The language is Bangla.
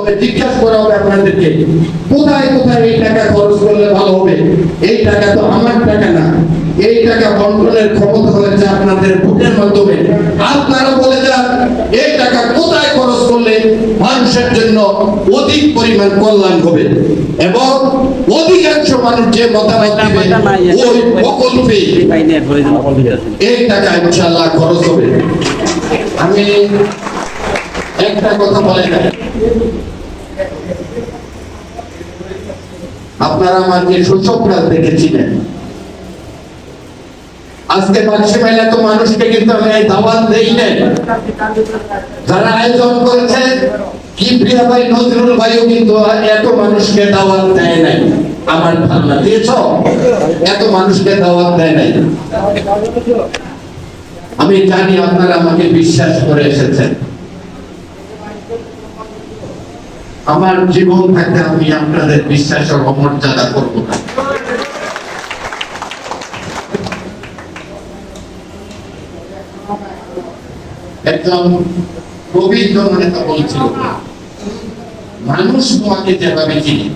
হবে জিজ্ঞাসা করা হবে আপনাদেরকে। কোথায় কোথায় এই টাকা খরচ করলে ভালো হবে? এই টাকা তো আমার টাকা না। এই টাকা বন্টনের ক্ষমতা হয়েছে আপনাদের ভোটের মাধ্যমে। আপনারা বলে যান এই টাকা কোথায় খরচ করলে মানুষের জন্য অধিক পরিমাণ কল্যাণ হবে? এবং অধিকাংশ মানুষ যে মতামত দিবে ওই প্রকল্পে এই টাকা ইনশাআল্লাহ খরচ হবে। আমি একটা কথা বলে না আপনারা আমাকে সূচকরা দেখেছিলেন। আজকে পাঁচশো মেলা তো মানুষকে কিন্তু আমি দাওয়াত দেই নাই। যারা আয়োজন করেছে, কি ভাই, নজরুল ভাইও কিন্তু এত মানুষকে দাওয়াত দেয় নাই। আমার ধারণা, দিয়েছ? এত মানুষকে দাওয়াত দেয় নাই। আমি জানি আপনারা আমাকে বিশ্বাস করে এসেছেন। আমার জীবন থাকতে আমি আপনাদের বিশ্বাসের অমর্যাদা করব না। একজন রবীন্দ্র নেতা বলছিল, মানুষ তোমাকে যেভাবে চিনি